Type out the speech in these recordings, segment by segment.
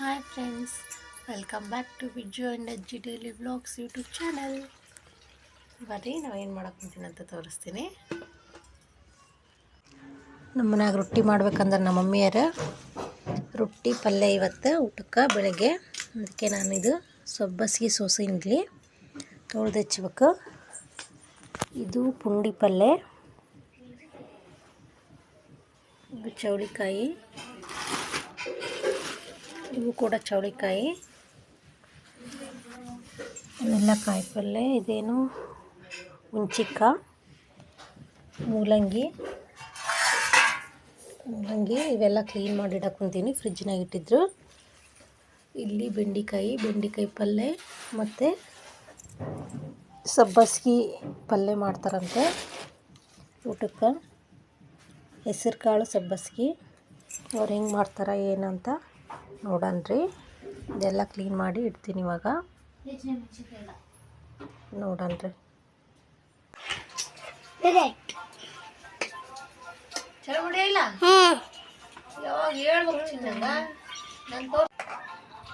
Hi friends welcome back to Viju and ಅಜ್ಜಿ daily vlogs YouTube channel ಬರ್ರಿ ನಾವೇನು ಮಾಡಕ್ಕೆ ಅಂತ ತೋರಿಸ್ತೀನಿ. ನಮ್ಮ ಮನ್ಯಾಗ ರೊಟ್ಟಿ ಮಾಡ್ಬೇಕಂದ್ರೆ ನಮ್ಮ ಮಮ್ಮಿಯರ ರೊಟ್ಟಿ ಪಲ್ಯ ಇವತ್ತು, ಊಟಕ್ಕೆ, ಬೆಳಗ್ಗೆ. ಅದಕ್ಕೆ ನಾನು ಸೊಬ್ಬಸಿಗೆ ಸೋಸಿನ್ಲಿ ತೊಳೆದು ಹಚ್ಬೇಕು. ಇದು ಪುಂಡಿ ಪಲ್ಯ ಚೌಳಿಕಾಯಿ ಇವು ಕೂಡ ಚೌಳಿಕಾಯಿ. ಇವೆಲ್ಲ ಕಾಯಿ ಪಲ್ಯ ಇದೇನು? ಹುಂಚಿಕ್ಕ ಮೂಲಂಗಿ. ಮೂಲಂಗಿ ಇವೆಲ್ಲ ಕ್ಲೀನ್ ಮಾಡಿ ಇಡಕ್ಕೆ ಕುಂತೀನಿ ಫ್ರಿಜ್ನಾಗ ಇಟ್ಟಿದ್ರು. ಇಲ್ಲಿ ಬೆಂಡಿಕಾಯಿ ಬೆಂಡಿಕಾಯಿ ಪಲ್ಯ ಮತ್ತು ಸಬ್ಬಸ್ಗಿ ಪಲ್ಯ ಮಾಡ್ತಾರಂತೆ. ಊಟಕ್ಕೆ ಹೆಸರು ಕಾಳು ಸಬ್ಬಸ್ಗಿ. ಅವ್ರು ಹೆಂಗೆ ಮಾಡ್ತಾರೆ ಏನಂತ ನೋಡನ್ರಿ. ಇದೆಲ್ಲ ಕ್ಲೀನ್ ಮಾಡಿ ಇಡ್ತೀನಿ ಇವಾಗ. ನೋಡನ್ರಿ. ರೀ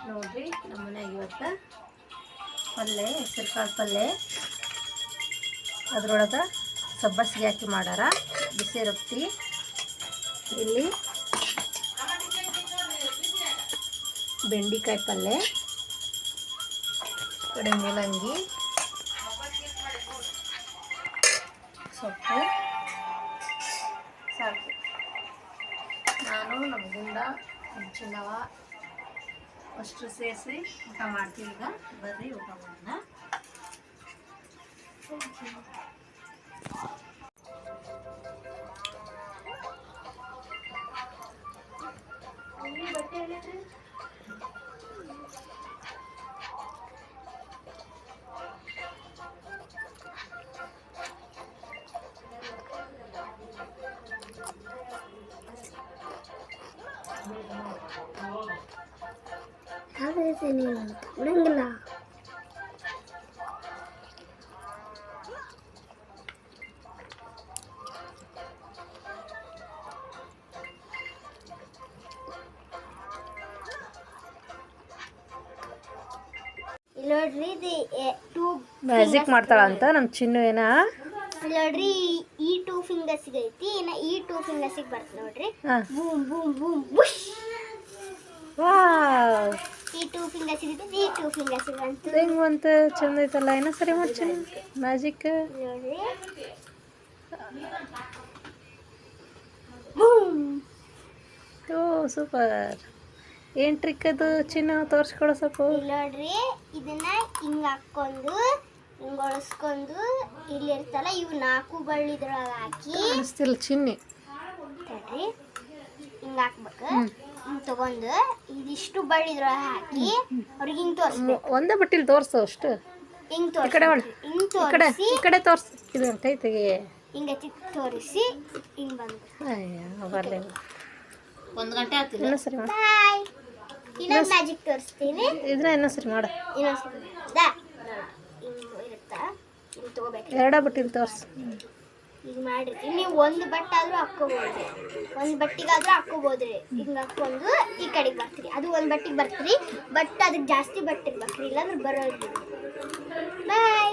ನೋಡ್ರಿ, ನಮ್ಮ ಮನ್ಯಾಗ ಇವತ್ತು ಪಲ್ಯ ಹೆಸರು ಕಾಳು ಪಲ್ಯ ಅದ್ರೊಳಗೆ ಸಬ್ಬಸಿಗೆ ಹಾಕಿ ಮಾಡಾರ. ಬಿಸಿ ರೊಟ್ಟಿ. ಇಲ್ಲಿ ಬೆಂಡಿಕಾಯಿ ಪಲ್ಯ ಕಡೆ ಮೂಲಂಗಿ ಸೊಪ್ಪು ಸಾಕು ನಾನು ನಮ್ಮ ಗುಂಡ ಚಿನ್ನವ, ಅಷ್ಟು ಸೇರಿಸಿ ಊಟ ಮಾಡ್ತೀವಿ ಈಗ. ಬರ್ರಿ ಊಟ ಮಾಡೋಣ. ಇಲ್ಲಿ ನೋಡ್ರಿ ಇದು ಮ್ಯಾಜಿಕ್ ಮಾಡ್ತಾಳಂತ ನಮ್ಮ ಚಿನ್ನು ಏನ ನೋಡ್ರಿ ಈ ಟೂ ಫಿಂಗರ್ಸ್ ಐತಿ ಇನ್ನ ಈ ಟೂ ಫಿಂಗರ್ಸಿಗೆ ಬರ್ತದೆ ನೋಡ್ರಿ. Boom boom boom bush wow. ಈ ಟೂ ಫಿಂಗರ್ಸ್ ಐತಿ ಈ ಟೂ ಫಿಂಗರ್ಸ್ ಅಂತ ಹೆಂಗ್ ಬಂತು ಚಂದ ಐತಲ್ಲ? ಏನೋ ಸರಿ ಮಾಡಿ ಚಿನ್ನು ಮ್ಯಾಜಿಕ್ ನೋಡ್ರಿ ಓ ಸೂಪರ್ ಏನು ಟ್ರಿಕ್ ಅದು ಚಿನ್ನ ತೋರಿಸ್ಕೊಡೋ ಸ್ವಲ್ಪ ನೋಡ್ರಿ ಇದನ್ನ ಹಿಂಗೆ ಹಾಕೊಂಡು ಹಿಂಗ್ ಒಳಸ್ಕೊಂಡು ಇಲ್ಲಿ ಇರ್ತಲ್ಲ ಇವು ನಾಲ್ಕು ಬಳ್ಳಿದ್ರೊಳಗೆ ಹಾಕಿ. ಅನಿಸ್ತಿಲ್ಲ ಚಿನ್ನಿ. ತಡ್ರಿ. ಹಿಂಗೆ ಹಾಕ್ಬೇಕು. ತಗೊಂಡು ಇದಿಷ್ಟು ಬಳ್ಳಿದ್ರೊಳಗೆ ಹಾಕಿ ಅವ್ರಿಗೆ ಹಿಂಗ್ ತೋರಿಸ್ಬೇಕು. ಒಂದೇ ಬಟ್ಟಿಲಿ ತೋರಿಸು ಅಷ್ಟು. ಹಿಂಗ್ ಈ ಕಡೆ ತೋರಿಸಿ ಹಿಂಗ್ ಈ ಕಡೆ ತೋರಿಸಿ ಈ ಕಡೆ ತೋರ್ಸು. ಇದು ಕೈ ತೆಗಿ ಹಿಂಗತಿ ತೋರಿಸಿ ಹಿಂಗ್ ಬಂದು ಅಯ್ಯ ಬರಲಿಲ್ಲ ಒಂದು ಗಂಟೆ ಇನ್ನೂ ಸರಿ ಮಾಡು. ಬಾಯ್. ಇನ್ನೊಂದು ಮ್ಯಾಜಿಕ್ ತೋರಿಸ್ತೀನಿ. ಇದನ್ನ ಇನ್ನೂ ಸರಿ ಮಾಡು. ಇನ್ನೊಂದು ದಾ. ಹಿಂಗ್ ಇರುತ್ತಾ? ಹಿಂಗ್ ತಗೋಬೇಕು. ಎರಡ ಬಟ್ಟಿಲಿ ತೋರಿಸು. ಈಗ ಮಾಡಿರ್ತೀವಿ. ನೀವು ಒಂದು ಬಟ್ಟೆ ಆದ್ರೂ ಹಾಕ್ಕೋಬೋದ್ರಿ ಒಂದು ಬಟ್ಟಿಗಾದ್ರೂ ಹಾಕ್ಕೋಬೋದ್ರಿ. ಹಿಂಗೆ ಹಾಕೊಂಡು ಈ ಕಡೆಗೆ ಬರ್ತೀರಿ. ಅದು ಒಂದು ಬಟ್ಟಿಗೆ ಬರ್ತೀರಿ. ಬಟ್ ಅದಕ್ಕೆ ಜಾಸ್ತಿ ಬಟ್ಟೆ ಬರ್ತೀರಿ. ಇಲ್ಲಾಂದ್ರೆ ಬರೋದಿಲ್ಲ. ಬಾಯ್